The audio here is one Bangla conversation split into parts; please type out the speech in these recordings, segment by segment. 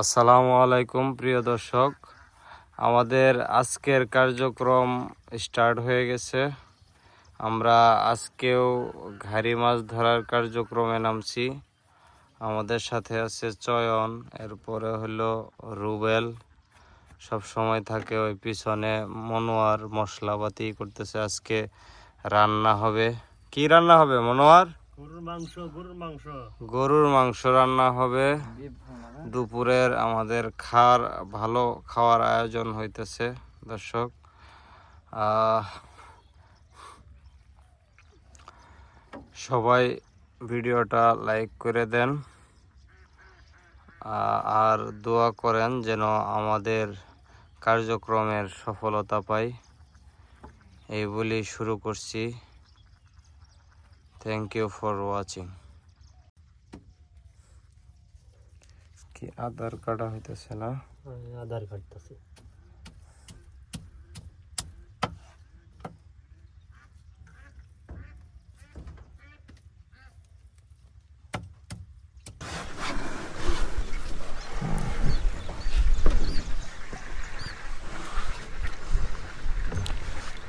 আসসালামু আলাইকুম, প্রিয় দর্শক। আমাদের আজকের কার্যক্রম স্টার্ট হয়ে গেছে। আমরা আজকেও ঘাড়ি মাছ ধরার কার্যক্রমে নামছি। আমাদের সাথে আছে চয়ন, এরপরে হলো রুবেল। সব সময় থাকে ওই পিছনে মনোয়ার, মশলাপাতি করতেছে। আজকে রান্না হবে। কি রান্না হবে, মনোয়ার? গরুর মাংস রান্না হবে। দুপুরের আমাদের খাওয়ার ভালো খাওয়ার আয়োজন হইতেছে, দর্শক। সবাই ভিডিওটা লাইক করে দেন। আর দোয়া করেন যেন আমাদের কার্যক্রমের সফলতা পাই। এই বলেই শুরু করছি। থ্যাংক ইউ ফর ওয়াচিং কি আধার কার্ড হইতেছে না? আধার কার্ড আছে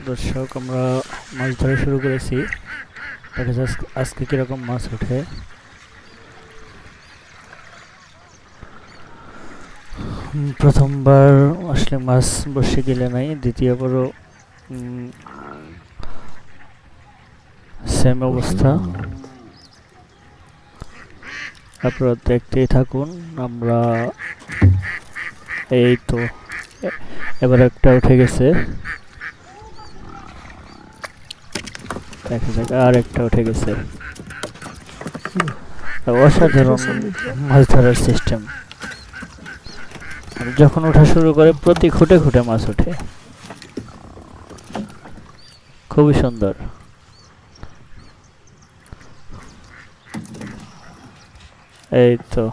দর্শক আমরা মাছ ধরা শুরু করেছি। দেখা আজকে- কীরকম মাছ ওঠে। প্রথমবার আসলে মাছ বসে গেলে নাই, দ্বিতীয়বারও সেম অবস্থা। আপনারা দেখতেই থাকুন, আমরা এই তো এবার একটা উঠে গেছে। দেখা যাক, আর একটা উঠে গেছে। অসাধারণ মাছ ধরার সিস্টেম যখন ওঠা শুরু করে, প্রতি খুঁটে খুঁটে মাছ ওঠে। খুবই সুন্দর। এই তো।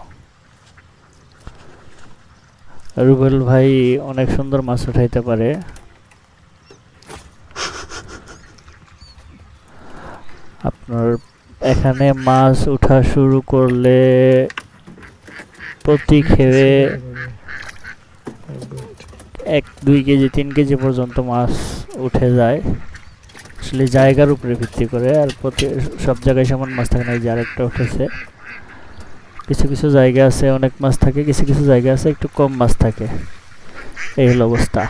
রুবেল ভাই অনেক সুন্দর মাছ উঠাইতে পারে। আপনার এখানে মাছ উঠা শুরু করলে প্রতি খেয়ে এক, দুই কেজি, তিন কেজি পর্যন্ত মাছ উঠে যায়। আসলে জায়গার উপরে ভিত্তি করে আর প্রতি, সব জায়গায় সমান মাছ থাকে না, এই যে আরেকটা উঠেছে। কিছু কিছু জায়গা আছে, অনেক মাছ থাকে, কিছু কিছু জায়গা আছে, একটু কম মাছ থাকে। এই হলো অবস্থা।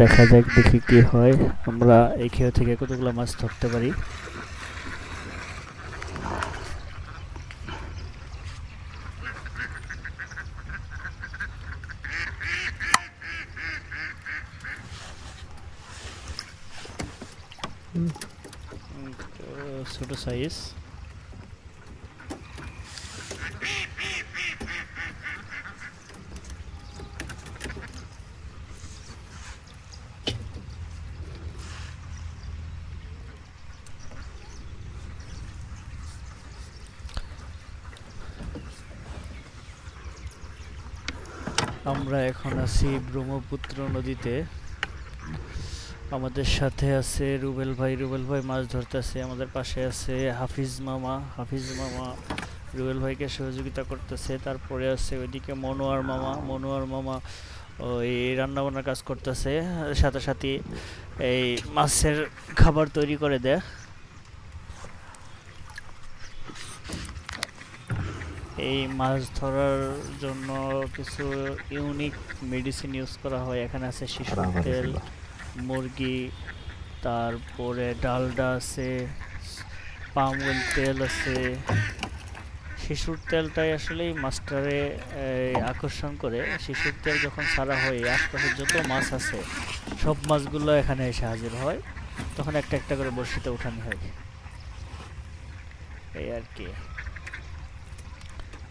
দেখা যাক দেখি কি হয়। আমরা এই খেয়ে থেকে কতগুলো মাছ ধরতে পারি? ছোট সাইজ আমরা এখন আছি ব্রহ্মপুত্র নদীতে। আমাদের সাথে আছে রুবেল ভাই। রুবেল ভাই মাছ ধরতেছে, আমাদের পাশে আছে হাফিজ মামা। হাফিজ মামা রুবেল ভাইকে সহযোগিতা করতেছে। তারপরে আছে ওইদিকে মনোয়ার মামা। মনোয়ার মামা ওই রান্নাবান্নার কাজ করতেছে। সাথে সাথে এই মাছের খাবার তৈরি করে দেয়। এই মাছ ধরার জন্য কিছু ইউনিক মেডিসিন ইউজ করা হয়। এখানে আছে শিশুর তেল মুরগি তারপরে ডালডা আছে পাম অয়েল তেল আছে। শিশুর তেলটাই আসলে মাস্টারে আকর্ষণ করে। শিশুর তেল যখন ছাড়া হয় আশপাশের যত মাছ আছে সব মাছগুলো এখানে এসে হাজির হয়। তখন একটা একটা করে বড়শিতে উঠানো হয়। এই আর কি।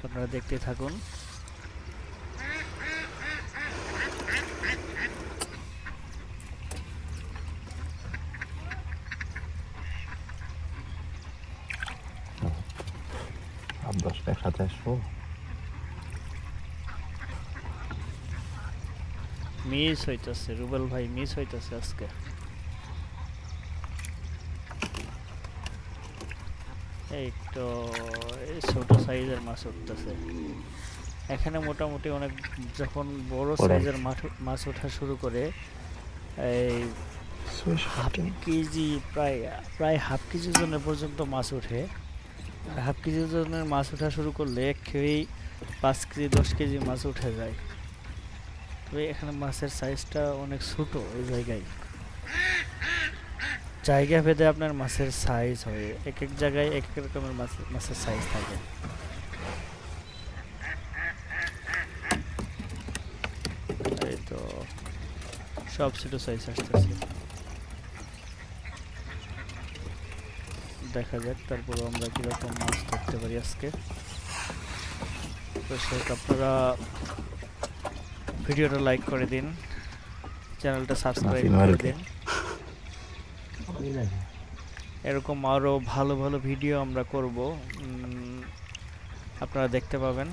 আপনারা দেখতে থাকুন। দশটা একসাথে আসব। মিস হইতাছে রুবেল ভাই মিস হইতাছে আজকে। এই তো এই ছোট সাইজের মাছ উঠতেছে। এখানে মোটামুটি অনেক যখন বড় সাইজের মাছ মাছ ওঠা শুরু করে এই হাফ কেজি প্রায় প্রায় হাফ কেজি ওজনের পর্যন্ত মাছ ওঠে। হাফ কেজি ওজনের মাছ ওঠা শুরু করলে এক খেয়েই পাঁচ কেজি, দশ কেজি মাছ উঠে যায়। তবে এখানে মাছের সাইজটা অনেক ছোট এই জায়গায়। জায়গা ভেদে আপনার মাছের সাইজ হয়। এক এক জায়গায় এক এক রকমের মাছ, মাছের সাইজ থাকে। এই তো, সব ছোট সাইজ আসতেছে। দেখা যাক তারপর আমরা কীরকম মাছ ধরতে পারি আজকে। দর্শক আপনারা ভিডিওটা লাইক করে দিন চ্যানেলটা সাবস্ক্রাইব করে দিন। এরকম আরও ভালো ভালো ভিডিও আমরা করব আপনারা দেখতে পাবেন।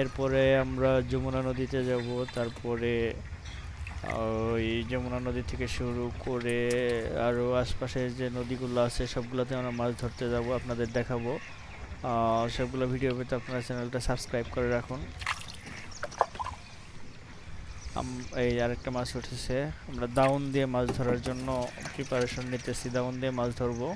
এরপরে আমরা যমুনা নদীতে যাব তারপরে ওই যমুনা নদী থেকে শুরু করে আরও আশপাশে যে নদীগুলো আছে, সবগুলোতে আমরা মাছ ধরতে যাব, আপনাদের দেখাবো। সবগুলো ভিডিও পেতে আপনারা চ্যানেলটা সাবস্ক্রাইব করে রাখুন। এই আরেকটা মাছ উঠেছে। আমরা দাউন দিয়ে মাছ ধরার জন্য প্রিপারেশন নিতেছি, দাউন দিয়ে মাছ ধরবো।